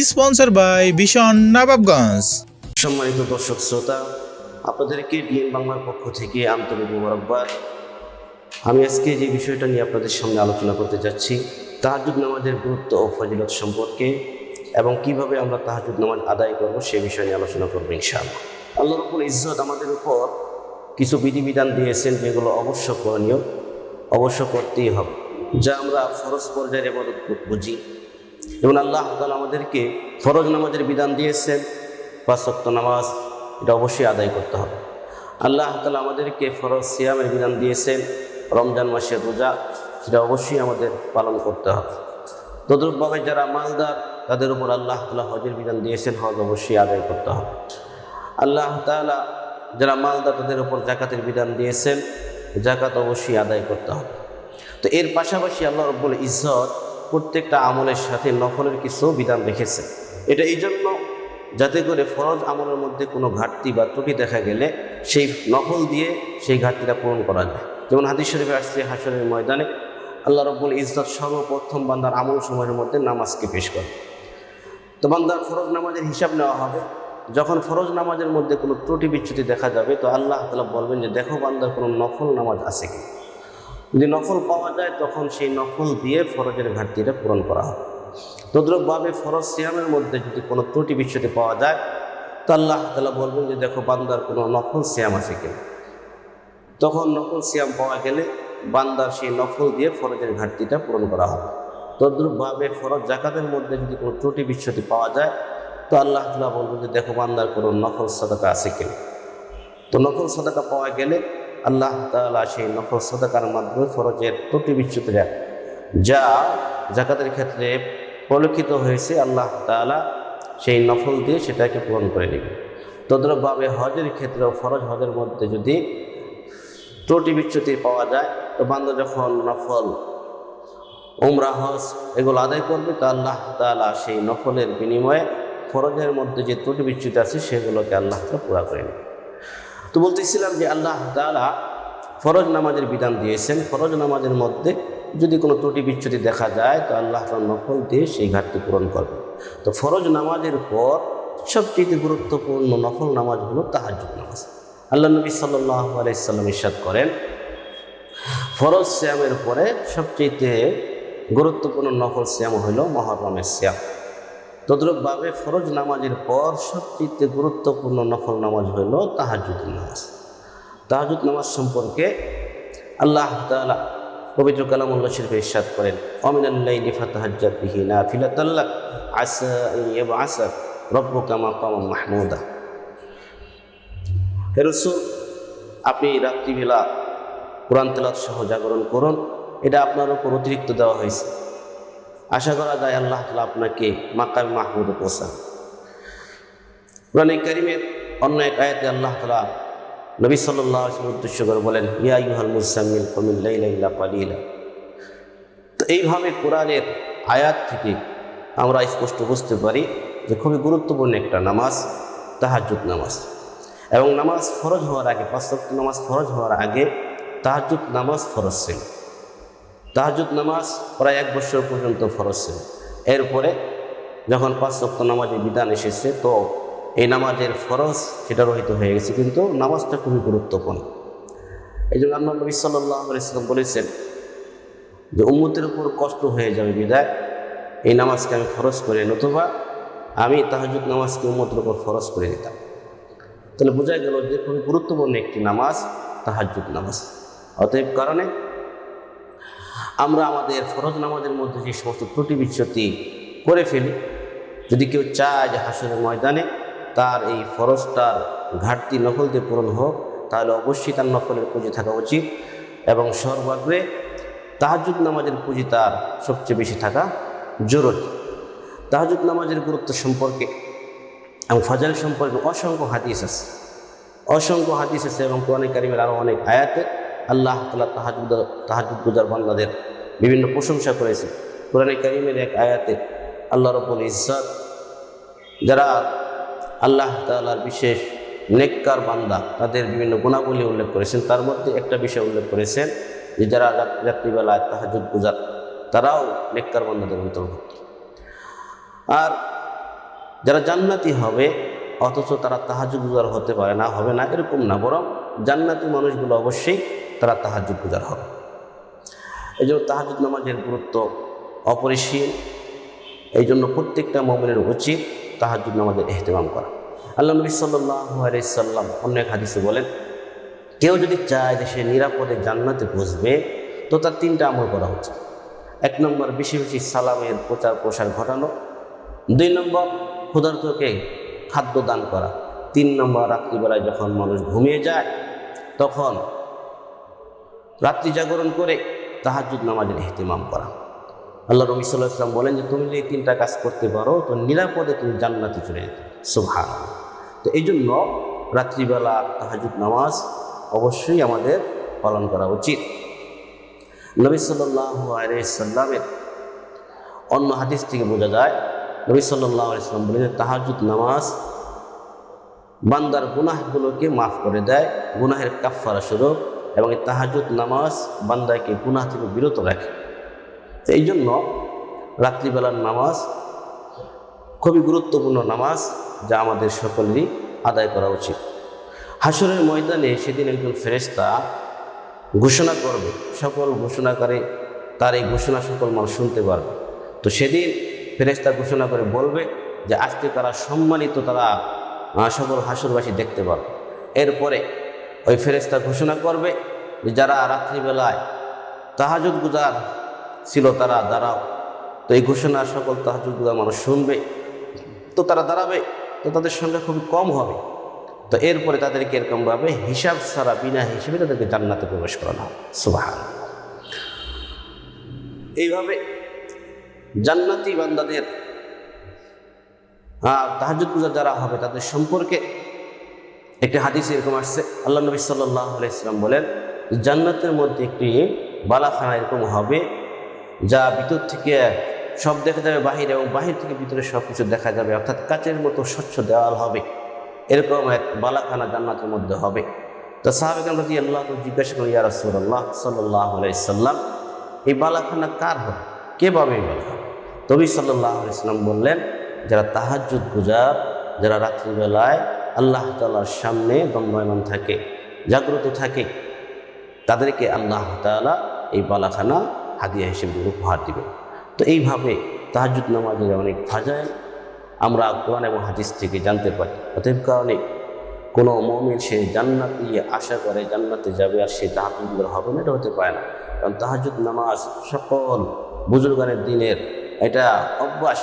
Sponsor by ভীষণ নবাবগঞ্জ। সম্মানিত দর্শক শ্রোতা আপনাদেরকে ডিএন বাংলার পক্ষ থেকে আন্তরিক মোবারকবাদ। আমি আজকে যে বিষয়টা নিয়ে আপনাদের সামনে আলোচনা করতে যাচ্ছি, তাহাজুদ নামাজের গুরুত্ব ও ফজিলত সম্পর্কে এবং কীভাবে আমরা তাহাজুদ নামাজ আদায় করব সে বিষয় নিয়ে আলোচনা করব ইনশাআল্লাহ। আল্লাহ রবুল ইজ্জত আমাদের উপর কিছু বিধিবিধান দিয়েছেন যেগুলো অবশ্য করণীয়, অবশ্য করতেই হবে, যা আমরা ফরজ পর্যায়ের এবাদত বুঝি। এবং আল্লাহ তাআলা আমাদেরকে ফরজ নামাজের বিধান দিয়েছেন পাঁচ ওয়াক্ত নামাজ, এটা অবশ্যই আদায় করতে হবে। আল্লাহ তাআলা আমাদেরকে ফরজ সিয়ামের বিধান দিয়েছেন, রমজান মাসের রোজা, সেটা অবশ্যই আমাদের পালন করতে হবে। তদ্রুপভাবে যারা মালদার, তাদের উপর আল্লাহ তাআলা হজের বিধান দিয়েছেন, হজ অবশ্যই আদায় করতে হবে। আল্লাহ তাআলা যারা মালদার তাদের উপর জাকাতের বিধান দিয়েছেন, জাকাত অবশ্যই আদায় করতে হবে। তো এর পাশাপাশি আল্লাহ রব্বুল ইজ্জত প্রত্যেকটা আমলের সাথে নফলের কিছু বিধান রেখেছে। এটা এই জন্য যাতে করে ফরজ আমলের মধ্যে কোনো ঘাটতি বা ত্রুটি দেখা গেলে সেই নফল দিয়ে সেই ঘাটতিটা পূরণ করা যায়। যেমন হাদিস শরীফে আসছে হাসরের ময়দানে, আল্লাহ রব্বুল ইজ্জত সর্বপ্রথম বান্দার আমল সময়ের মধ্যে নামাজকে পেশ করে। তো বান্দার ফরজ নামাজের হিসাব নেওয়া হবে। যখন ফরজ নামাজের মধ্যে কোনো ত্রুটি বিচ্যুতি দেখা যাবে, তো আল্লাহ তালা বলবেন যে, দেখো বান্দার কোনো নফল নামাজ আছে কি? যদি নফল পাওয়া যায়, তখন সেই নফল দিয়ে ফরজের ঘাটতিটা পূরণ করা হবে। তদ্রুপভাবে ফরজ সিয়ামের মধ্যে যদি কোনো ত্রুটি বিচ্যুতি পাওয়া যায়, তো আল্লাহ তালা বলবেন যে, দেখো, বান্দার কোনো নফল সিয়াম আছে কিনা? তখন নফল সিয়াম পাওয়া গেলে বান্দার সেই নফল দিয়ে ফরজের ঘাটতিটা পূরণ করা হবে। তদ্রুপভাবে ফরজ জাকাতের মধ্যে যদি কোনো ত্রুটি বিচ্ছুতি পাওয়া যায়, তো আল্লাহ তালা বলব যে, দেখো, বান্দার কোনো নফল সদাকা আছে কিনা? তো নফল সদাকা পাওয়া গেলে আল্লাহ তালা সেই নফল সদাকার মাধ্যমে ফরজের ত্রুটি বিচ্ছুতিরা যা জাকাতের ক্ষেত্রে পরিলক্ষিত হয়েছে, আল্লাহ তালা সেই নফল দিয়ে সেটাকে পূরণ করে নেবে তদ্রুপভাবে হজের ক্ষেত্রেও ফরজ হজের মধ্যে যদি ত্রুটি বিচ্যুতি পাওয়া যায়, তো বান্দা যখন নফল, উমরা, হজ এগুলো আদায় করবে, তো আল্লাহ তালা সেই নফলের বিনিময়ে ফরজের মধ্যে যে ত্রুটি বিচ্যুতি আছে, সেগুলোকে আল্লাহ তালা পুরা করে নেবে। তো বলতেছিলাম যে আল্লাহ তালা ফরজ নামাজের বিধান দিয়েছেন। ফরজ নামাজের মধ্যে যদি কোনো ত্রুটি বিচ্যুতি দেখা যায়, তো আল্লাহ নফল দিয়ে সেই ঘাটতি পূরণ করবে তো ফরজ নামাজের পর সবচেয়ে গুরুত্বপূর্ণ নফল নামাজ হলো তাহাজুদ নামাজ। আল্লাহ নবী সাল্লাহ আলাইসাল্লাম ইসাদ করেন, ফরজ শ্যামের পরে সবচেয়ে গুরুত্বপূর্ণ নফল শ্যাম হইল মহরমের শ্যাম তদ্রুপভাবে ফরজ নামাজের পর সবচেয়ে গুরুত্বপূর্ণ নফল নামাজ হইল তাহাজুদ নামাজ। তাহাজুদ নামাজ সম্পর্কে আল্লাহ তালা পবিত্র কালামুল্লাহ শরীফে ইসাদ করেন অমিনাল্লাইলি ফাতাহাজ্জাত আসা ইয়া আসা আপনি রাত্রিবেলা কোরআন তেলাত সহ জাগরণ করুন, এটা আপনার উপর অতিরিক্ত দেওয়া হয়েছে। আশা করা যায় আল্লাহ তালা আপনাকে মাকাম মাহমুদে পৌঁছান। কোরআন করিমের অন্য এক আয়াতে আল্লাহ তালা নবী সাল্লাহ উদ্দেশ্য করে বলেন, ইয়া ইউহাল মুসামিল কমিল্লাইলা পালিলা তো এইভাবে কোরআনের আয়াত থেকে আমরা স্পষ্ট বুঝতে পারি যে খুবই গুরুত্বপূর্ণ একটা নামাজ তাহাজুদ নামাজ। এবং নামাজ ফরজ হওয়ার আগে, পাঁচ নামাজ ফরজ হওয়ার আগে তাহাজুদ নামাজ ফরজ ছিল। তাহাজুদ নামাজ প্রায় এক বছর পর্যন্ত ফরজ ছিল। এরপরে যখন পাঁচ সপ্ত নামাজের বিধান এসেছে, তো এই নামাজের ফরজ সেটা রহিত হয়ে গেছে, কিন্তু নামাজটা খুবই গুরুত্বপূর্ণ। এই জন্য আল্লাহ নবী সাল্লাহ ইসলাম বলেছেন যে, উম্মতের উপর কষ্ট হয়ে যাবে বিদায়। এই নামাজকে আমি ফরজ করে নতুবা আমি তাহাজুদ নামাজকে উম্মতের উপর ফরজ করে দিতাম তাহলে বোঝা গেল যে, খুবই গুরুত্বপূর্ণ একটি নামাজ তাহাজুদ নামাজ। অতএব কারণে আমরা আমাদের ফরজ নামাজের মধ্যে যে সমস্ত ত্রুটি বিচ্ছতি করে ফেলি, যদি কেউ চায় যে হাসনের ময়দানে তার এই ফরজটার ঘাটতি নকল দিয়ে পূরণ হোক, তাহলে অবশ্যই তার নকলের পুঁজি থাকা উচিত এবং সর্বাগ্রে তাহাজুদ নামাজের পুঁজি তার সবচেয়ে বেশি থাকা জরুরি। তাহাজুদ নামাজের গুরুত্ব সম্পর্কে এবং ফজল সম্পর্কে অসংখ্য হাদিস আছে। অসংখ্য হাদিস আছে এবং কোরআন কারিমের আরও অনেক আয়াতে আল্লাহ তালা তাহাজুদ তাহাজুদ গুজার বান্দাদের বিভিন্ন প্রশংসা করেছে। কোরআন কারিমের এক আয়াতে আল্লাহ রবুল ইজ্জত, যারা আল্লাহ তালার বিশেষ নেককার বান্দা, তাদের বিভিন্ন গুণাবলী উল্লেখ করেছেন। তার মধ্যে একটা বিষয় উল্লেখ করেছেন যে যারা রাত্রিবেলায় তাহাজুদ গুজার, তারাও নেককার বান্দাদের অন্তর্ভুক্ত। আর যারা জান্নাতি হবে, অথচ তারা তাহাজুদ গুজার হতে পারে না, হবে না, এরকম না। বরং জান্নাতি মানুষগুলো অবশ্যই তারা তাহাজুদ গুজার হবে। এই জন্য তাহাজুদ নামাজের গুরুত্ব অপরিসীম। এই জন্য প্রত্যেকটা মমিনের উচিত তাহাজুদ নামাজের এহতেমাম করা। আল্লাহ নবী সাল্লাম অন্য এক হাদিসে বলেন, কেউ যদি চায় যে সে নিরাপদে জান্নাতে বসবে, তো তার তিনটা আমল করা উচিত। এক নম্বর, বেশি বেশি সালামের প্রচার প্রসার ঘটানো। দুই নম্বর, ক্ষুধার্তকে খাদ্য দান করা। তিন নম্বর, রাত্রিবেলায় যখন মানুষ ঘুমিয়ে যায়, তখন রাত্রি জাগরণ করে তাহাজুদ নামাজের এহতেমাম করা। আল্লাহ রবি ইসলাম বলেন যে, তুমি যদি এই তিনটা কাজ করতে পারো, তো নিরাপদে তুমি জান্নাতে চলে যেতে সুভান তো এই জন্য রাত্রিবেলা তাহাজুদ নামাজ অবশ্যই আমাদের পালন করা উচিত। নবী আলাইসাল্লামের অন্য হাদিস থেকে বোঝা যায়, নবী সাল্লাহ আলাইসাল্লাম বলেন যে তাহাজুদ নামাজ বান্দার গুনাহগুলোকে মাফ করে দেয়, গুনাহের কাফারা স্বরূপ এবং এই তাহাজুদ নামাজ বান্দাকে গুনাহ থেকে বিরত রাখে। তো এই জন্য রাত্রিবেলার নামাজ খুবই গুরুত্বপূর্ণ নামাজ যা আমাদের সকলেরই আদায় করা উচিত। হাসরের ময়দানে সেদিন একজন ফেরেস্তা ঘোষণা করবে, সকল ঘোষণাকারী তার এই ঘোষণা সকল মানুষ শুনতে পারবে। তো সেদিন ফেরেস্তা ঘোষণা করে বলবে যে, আজকে তারা সম্মানিত তারা সকল হাসরবাসী দেখতে পারবে। এরপরে ওই ফেরেস্তা ঘোষণা করবে যে যারা রাত্রিবেলায় তাহাজুদ গুজার ছিল তারা দাঁড়াও। তো এই ঘোষণা সকল তাহাজুদ গুজার মানুষ শুনবে। তো তারা দাঁড়াবে, তো তাদের সংখ্যা খুবই কম হবে। তো এরপরে তাদেরকে এরকমভাবে হিসাব ছাড়া, বিনা হিসেবে তাদেরকে জান্নাতে প্রবেশ করানো হবে। সুবাহান এইভাবে জান্নাতি বান্দাদের তাহাজুদ পূজা যারা হবে, তাদের সম্পর্কে একটি হাদিস এরকম আসছে। আল্লাহ নবী সাল্লাহ ইসলাম বলেন, জান্নাতের মধ্যে একটি বালাখানা এরকম হবে, যা ভিতর থেকে সব দেখা যাবে বাহির এবং বাহির থেকে ভিতরে সব কিছু দেখা যাবে, অর্থাৎ কাচের মতো স্বচ্ছ দেওয়াল হবে। এরকম এক বালাখানা জান্নাতের মধ্যে হবে। তো সাহাবেকান রাজি আল্লাহ জিজ্ঞাসা করি ইয়া রসুল্লাহ সাল্লাহ আলাইসাল্লাম এই বালাখানা কার হবে? কে পাবে এই বালাখানা? তবি সাল্লাহ আলাইসাল্লাম বললেন, যারা তাহাজুদ গুজার, যারা রাত্রিবেলায় আল্লাহ তালার সামনে দণ্ডায়মান থাকে, জাগ্রত থাকে। তাদেরকে আল্লাহ তালা এই বালাখানা হাদিয়া হিসেবে উপহার দিবে তো এইভাবে তাহাজুদ নামাজের অনেক ফাজায় আমরা কোরআন এবং হাদিস থেকে জানতে পারি। অতএব কারণে কোনো মমিন সে জান্নাতি আশা করে জান্নাতে যাবে আর সে তাহাজুদ হবে না, এটা হতে পারে না। কারণ তাহাজুদ নামাজ সকল বুজুর্গানের দিনের এটা অভ্যাস।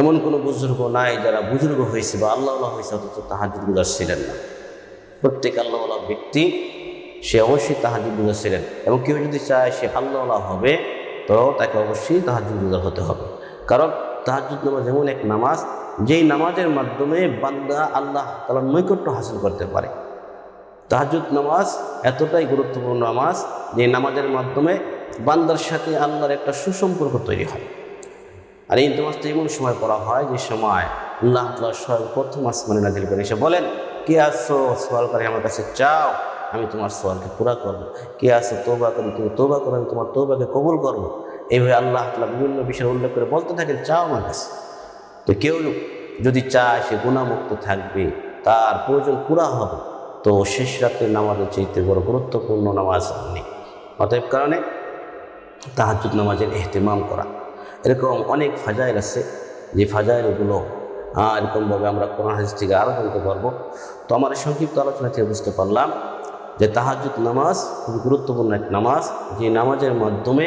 এমন কোনো বুজুর্গ নাই যারা বুজুর্গ হয়েছে বা আল্লাহ হয়েছে, অথচ তাহাজুদ গুজার ছিলেন না। প্রত্যেক আল্লাহ ব্যক্তি, সে অবশ্যই তাহাজুদ গুজার ছিলেন। এবং কেউ যদি চায় সে আল্লাহ হবে, তো তাকে অবশ্যই তাহাজুদ গুজার হতে হবে। কারণ তাহাজুদ নামাজ এমন এক নামাজ, যেই নামাজের মাধ্যমে বান্দা আল্লাহ তালার নৈকট্য হাসিল করতে পারে। তাহাজুদ নামাজ এতটাই গুরুত্বপূর্ণ নামাজ, যে নামাজের মাধ্যমে বান্দার সাথে আল্লাহর একটা সুসম্পর্ক তৈরি হয়। আর এই নামাজটা এমন সময় করা হয় যে সময় আল্লাহ তালা সর্বপ্রথম আসমানে নাজিল করে এসে বলেন, কে আসছো সোয়াল করে আমার কাছে চাও আমি তোমার সোয়ালকে পুরা করব। কে আসো তোবা করি। তুমি তোবা করো, আমি তোমার তোবাকে কবুল করব। এইভাবে আল্লাহ তালা বিভিন্ন বিষয়ের উল্লেখ করে বলতে থাকেন চাও আমার কাছে। তো কেউ যদি চায় সে গুণামুক্ত থাকবে, তার প্রয়োজন পুরা হবে। তো শেষ রাত্রে নামাজের চাইতে বড় গুরুত্বপূর্ণ নামাজ নেই। অতএব কারণে তাহাজুদ নামাজের এহতেমাম করা। এরকম অনেক ফাজাইল আছে। যে ফাজাইলগুলো এরকমভাবে আমরা কোরআন হাদিস থেকে আরও জানতে পারব। তো আমার সংক্ষিপ্ত আলোচনা থেকে বুঝতে পারলাম যে তাহাজুদ নামাজ খুবই গুরুত্বপূর্ণ এক নামাজ। যে নামাজের মাধ্যমে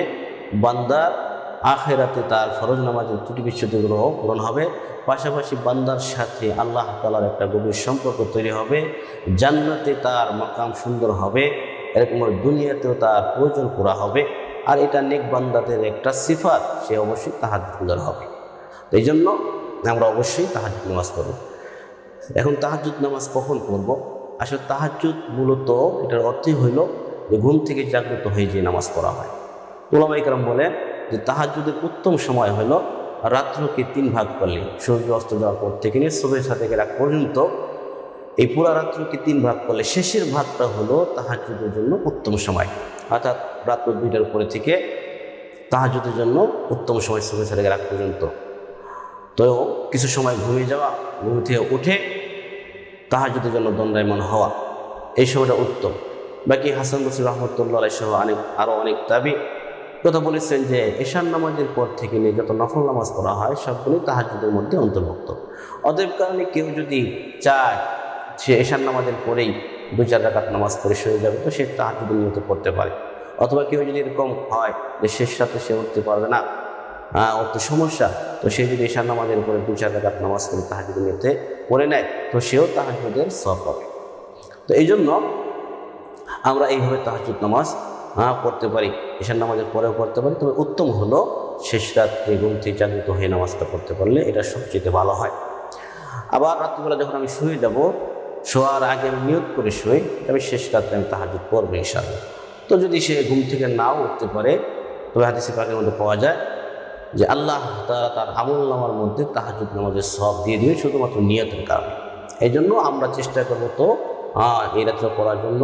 বান্দার আখেরাতে তার ফরজ নামাজের ত্রুটি বিচ্ছুতিগুলো পূরণ হবে। পাশাপাশি বান্দার সাথে আল্লাহ তালার একটা গভীর সম্পর্ক তৈরি হবে। জান্নাতে তার মাকাম সুন্দর হবে। এরকম দুনিয়াতেও তার প্রয়োজন পুরা হবে। আর এটা নেক বান্দাদের একটা সিফাত, সে অবশ্যই তাহাজ গুজার হবে। এই জন্য আমরা অবশ্যই তাহাজ নামাজ পড়ব। এখন তাহাজুদ নামাজ কখন পড়ব? আসলে তাহাজুদ মূলত এটার অর্থই হইল যে ঘুম থেকে জাগ্রত হয়ে যে নামাজ পড়া হয়। ওলামাইকরাম বলে যে তাহাজুদের উত্তম সময় হলো রাত্রকে তিন ভাগ করলে, সূর্য অস্ত যাওয়ার পর থেকে নিয়ে সবের সাথে রাত পর্যন্ত এই পুরা রাত্রকে তিন ভাগ করলে শেষের ভাগটা হলো তাহাজুদের জন্য উত্তম সময়। অর্থাৎ রাত্র দুইটার পরে থেকে তাহাজুদের জন্য উত্তম সময় সবে সাথে রাত পর্যন্ত। তো কিছু সময় ঘুমিয়ে যাওয়া, ঘুম থেকে উঠে তাহাজুদের জন্য দণ্ডায়মান হওয়া, এই সময়টা উত্তম। বাকি হাসান বসির রহমতুল্লাহ সহ অনেক আরও অনেক দাবি। কথা বলেছেন যে ঈশান নামাজের পর থেকে নিয়ে যত নফল নামাজ পড়া হয় সবগুলি তাহাজুদের মধ্যে অন্তর্ভুক্ত। অতএব কারণে কেউ যদি চায় সে ঈশান নামাজের পরেই দু চার রাকাত নামাজ পড়ে শুয়ে যাবে, তো সে তাহাজুদের নিয়ত পড়তে পারে। অথবা কেউ যদি এরকম হয় যে শেষ সাথে সে উঠতে পারবে না হ্যাঁ ওর তো সমস্যা, তো সে যদি ঈশান নামাজের উপরে দু চার রাকাত নামাজ পড়ে তাহাজুদের নিয়তে পড়ে নেয়, তো সেও তাহাজুদের সব পাবে। তো এই জন্য আমরা এইভাবে তাহাজুদ নামাজ হ্যাঁ পড়তে পারি ঈশান নামাজের পরেও পড়তে পারি, তবে উত্তম হলো শেষ রাত্রে ঘুম থেকে জাগৃত হয়ে নামাজটা পড়তে পারলে এটা সবচেয়ে ভালো হয়। আবার রাত্রিবেলা যখন আমি শুয়ে যাব শোয়ার আগে নিয়োগ করে শুই আমি শেষ রাত্রে আমি তাহাজুদ পড়ব ইনশাআল্লাহ। তো যদি সে ঘুম থেকে নাও উঠতে পারে, তবে হাদিসে পাকের মধ্যে পাওয়া যায় যে আল্লাহ তারা তার আমল নামার মধ্যে তাহাজুদ নামাজের সব দিয়ে দিবে শুধুমাত্র নিয়তের কারণে। এই জন্য আমরা চেষ্টা করব তো হ্যাঁ এই রাত্রে পড়ার জন্য,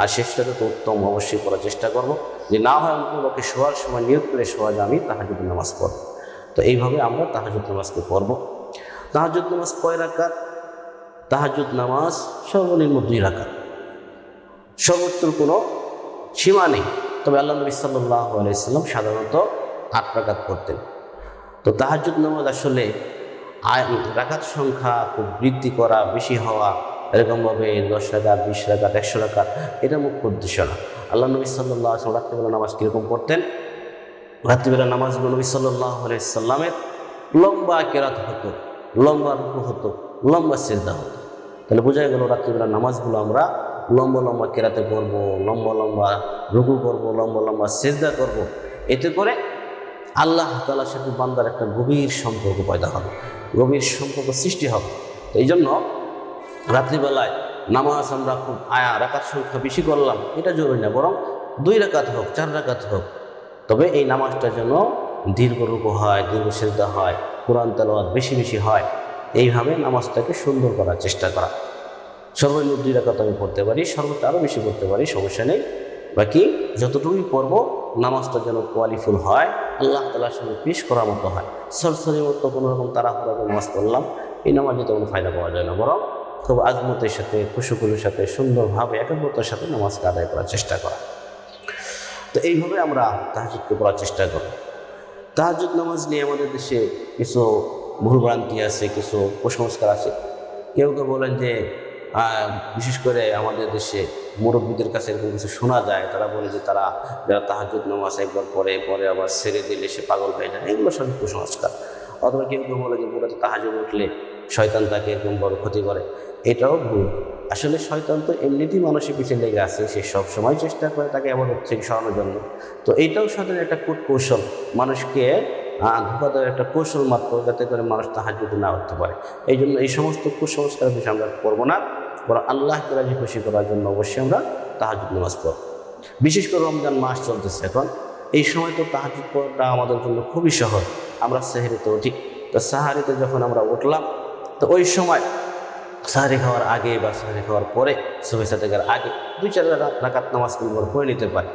আর শেষটাতে তো উত্তম অবশ্যই করার চেষ্টা করব। যে না হয় অন্তত শোয়ার সময় নিয়োগ করে শোয়া যে আমি তাহাজুদ নামাজ পড়ব। তো এইভাবে আমরা তাহাজুদ নামাজকে পড়ব। তাহাজুদ নামাজ কয় রাকাত? তাহাজুদ নামাজ সর্বনিম্ন দুই রাকাত। সর্বোচ্চ কোনো সীমা নেই। তবে আল্লাহ নবী সাল্লাহ আলাইসাল্লাম সাধারণত আট রাকাত করতেন তো তাহাজুদ নামাজ আসলে রাকাত সংখ্যা খুব বৃদ্ধি করা, বেশি হওয়া, এরকমভাবে দশ রাকাত, বিশ রাকাত, একশো রাকাত, এটা মুখ্য উদ্দেশ্য না। আল্লাহ নবী সাল্লাহ রাত্রিবেলা নামাজ কীরকম পড়তেন? রাত্রিবেলা নামাজ নবী সাল্লাহ সাল্লামের লম্বা কেরাত হতো, লম্বা রুকু হতো। লম্বা সিদ্ধা হতো তাহলে বোঝা গেল রাত্রিবেলা নামাজগুলো আমরা লম্বা লম্বা কেরাতে পড়ব, লম্বা লম্বা রুকু করব, লম্বা লম্বা সিদ্ধা করব। এতে করে আল্লাহ তালার সাথে বান্দার একটা গভীর সম্পর্ক পয়দা হবে, গভীর সম্পর্ক সৃষ্টি হবে। তো এই জন্য রাত্রিবেলায় নামাজ আমরা খুব আয়া রাকাত সংখ্যা বেশি করলাম, এটা জরুরি না, বরং দুই রাকাত হোক, চার রাকাত হোক। তবে এই নামাজটা যেন দীর্ঘ রূপ হয়, দীর্ঘ সিদ্ধা হয়, কোরআন তেলাওয়াত বেশি বেশি হয়। এইভাবে নামাজটাকে সুন্দর করার চেষ্টা করা। সর্বনিম্ন দুই রাকাত আমি পড়তে পারি, সর্বোচ্চ আরও বেশি পড়তে পারি, সমস্যা নেই। বাকি যতটুকুই পড়ব, নামাজটা যেন কোয়ালিফুল হয়, আল্লাহ তালার সঙ্গে পেশ করার মতো হয়। সরসরির মতো কোনো রকম তাড়াহুড়া করে নামাজ পড়লাম, এই নামাজে তো কোনো ফায়দা পাওয়া যায় না। বরং খুব আজমতের সাথে খুশুকুলের সাথে, সুন্দরভাবে, একাগ্রতার সাথে নামাজকে আদায় করার চেষ্টা করা। তো এইভাবে আমরা তাহাজুদকে করার চেষ্টা করব তাহাজুদ নামাজ নিয়ে আমাদের দেশে কিছু ভুলভ্রান্তি আছে, কিছু কুসংস্কার আছে। কেউ কেউ বলেন যে বিশেষ করে আমাদের দেশে মুরব্বীদের কাছে এরকম কিছু শোনা যায়, তারা বলে যে তারা, যারা তাহাজুদ নামাজ একবার পরে পরে আবার ছেড়ে দিলে সে পাগল হয়ে যায়। এগুলো সব কুসংস্কার। অথবা কেউ কেউ বলে যে পুরো তাহাজুদ উঠলে শয়তান তাকে এরকম বড় ক্ষতি করে। এটাও ভুল। আসলে শয়তান তো এমনিতেই মানুষের পিছিয়ে লেগে আছে, সে সব সময় চেষ্টা করে তাকে এমন থেকে সরানোর জন্য। তো এইটাও সাধারণ একটা কূট কৌশল মানুষকে ধোকা দেওয়ার একটা কৌশল মাত্র যাতে করে মানুষ তাহাজুদে না উঠতে পারে। এই জন্য এই সমস্ত কুসংস্কার বিষয়ে আমরা করব না। বরং আল্লাহকে রাজি খুশি করার জন্য অবশ্যই আমরা তাহাজুদ নামাজ পড়ব। বিশেষ করে রমজান মাস চলতেছে এখন। এই সময় তো তাহাজুদ পড়াটা আমাদের জন্য খুবই সহজ। আমরা সেহেরিতে উঠি। তো সাহারিতে যখন আমরা উঠলাম, তো ওই সময় সাহারি খাওয়ার আগে বা সাহারি খাওয়ার পরে শুভেচ্ছা দেখার আগে দুই চার রাকাত- নামাজ পড়ে নিতে পারি।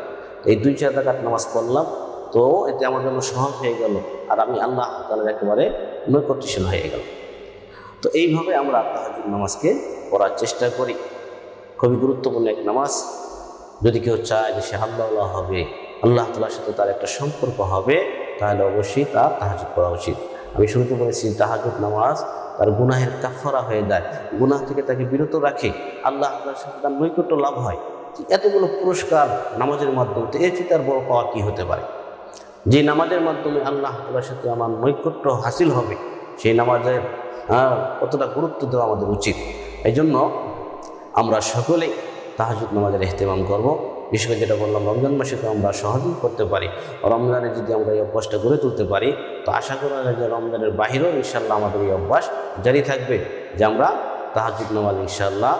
এই দুই চার রাকাত নামাজ পড়লাম। তো এতে আমার জন্য সহজ হয়ে গেল, আর আমি আল্লাহ তালের একেবারে নৈকট্যশীল হয়ে গেল তো এইভাবে আমরা তাহাজুদ নামাজকে পড়ার চেষ্টা করি। খুবই গুরুত্বপূর্ণ এক নামাজ। যদি কেউ চায় যে সে আল্লাহ হবে, আল্লাহ তালার সাথে তার একটা সম্পর্ক হবে, তাহলে অবশ্যই তার তাহাজুদ করা উচিত। আমি শুরুতে বলেছি তাহাজুদ নামাজ তার গুনাহের কাফারা হয়ে যায়। গুনাহ থেকে তাকে বিরত রাখে। আল্লাহ তালার সাথে তার নৈকট্য লাভ হয়। এতগুলো পুরস্কার নামাজের মাধ্যমে, তো এর চেয়ে তার বড় পাওয়া কী হতে পারে? যে নামাজের মাধ্যমে আল্লাহ তালার সাথে আমার নৈকট্য হাসিল হবে, সেই নামাজের কতটা গুরুত্ব দেওয়া আমাদের উচিত। এই জন্য আমরা সকলেই তাহাজুদ নামাজের এহতেমাম করব। বিশেষ যেটা বললাম, রমজান মাসে তো আমরা সহজেই করতে পারি। রমজানে যদি আমরা এই অভ্যাসটা গড়ে তুলতে পারি, তো আশা করা যায় যে রমজানের বাহিরেও ইনশাল্লাহ আমাদের এই অভ্যাস জারি থাকবে যে আমরা তাহাজুদ নামাজ ইনশাল্লাহ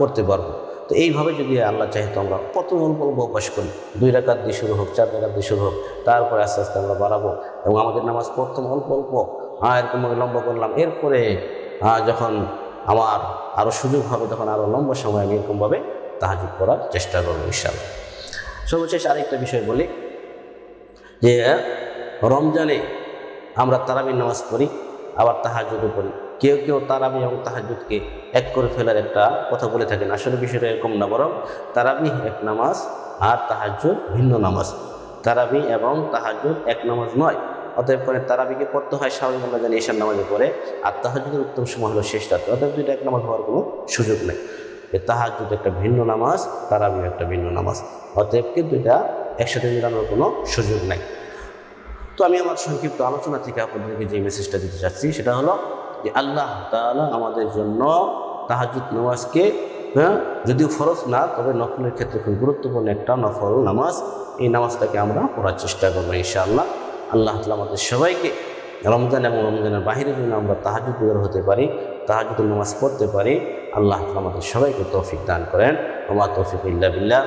করতে পারব। তো এইভাবে যদি আল্লাহ চাহে তো আমরা কত অল্প অল্প অভ্যাস করি। দুই রাকাত দিয়ে শুরু হোক চার রাকাত দিয়ে শুরু হোক তারপরে আস্তে আস্তে আমরা বাড়াবো এবং আমাদের নামাজ প্রথম অল্প অল্প আহ, এরকমভাবে লম্বা করলাম। এরপরে যখন আমার আরও সুযোগ হবে তখন আরও লম্বা সময় আমি এরকমভাবে তাহাজুদ করার চেষ্টা করব ইনশাল্লাহ সর্বশেষ আরেকটা বিষয় বলি যে রমজানে আমরা তারাবির নামাজ পড়ি আবার তাহাজুদও পড়ি কেউ কেউ তারাবি এবং তাহাজুদকে এক করে ফেলার একটা কথা বলে থাকেন। আসলে বিষয়টা এরকম না, বরং তারাবি এক নামাজ আর তাহাজুদ ভিন্ন নামাজ। তারাবি এবং তাহাজুদ এক নামাজ নয়, অতএব করে তারাবিকে পড়তে হয় স্বাভাবিক আমরা জানি ঈশান নামাজে পড়ে, আর তাহাজুদের উত্তম সময় হলো শেষ রাত্রে অতএব দুইটা এক নামাজ হওয়ার কোনো সুযোগ নেই, যে তাহাজুদ একটা ভিন্ন নামাজ তারাবি একটা ভিন্ন নামাজ। অতএব কিন্তু এটা একসাথে মিলানোর কোনো সুযোগ নাই। তো আমি আমার সংক্ষিপ্ত আলোচনা থেকে আপনাদেরকে যে মেসেজটা দিতে চাচ্ছি, সেটা হলো যে আল্লাহ তাআলা আমাদের জন্য তাহাজুদ নামাজকে হ্যাঁ যদিও ফরজ না, তবে নফলের ক্ষেত্রে খুব গুরুত্বপূর্ণ একটা নফল নামাজ। এই নামাজটাকে আমরা পড়ার চেষ্টা করব ইনশাআল্লাহ। আল্লাহ তাআলা আমাদের সবাইকে রমজান এবং রমজানের বাহিরে যেন আমরা তাহাজুদ বের হতে পারি তাহাজুদের নামাজ পড়তে পারি, আল্লাহ আমাদের সবাইকে তৌফিক দান করেন। ওমা তৌফিক ইল্লা বিল্লাহ।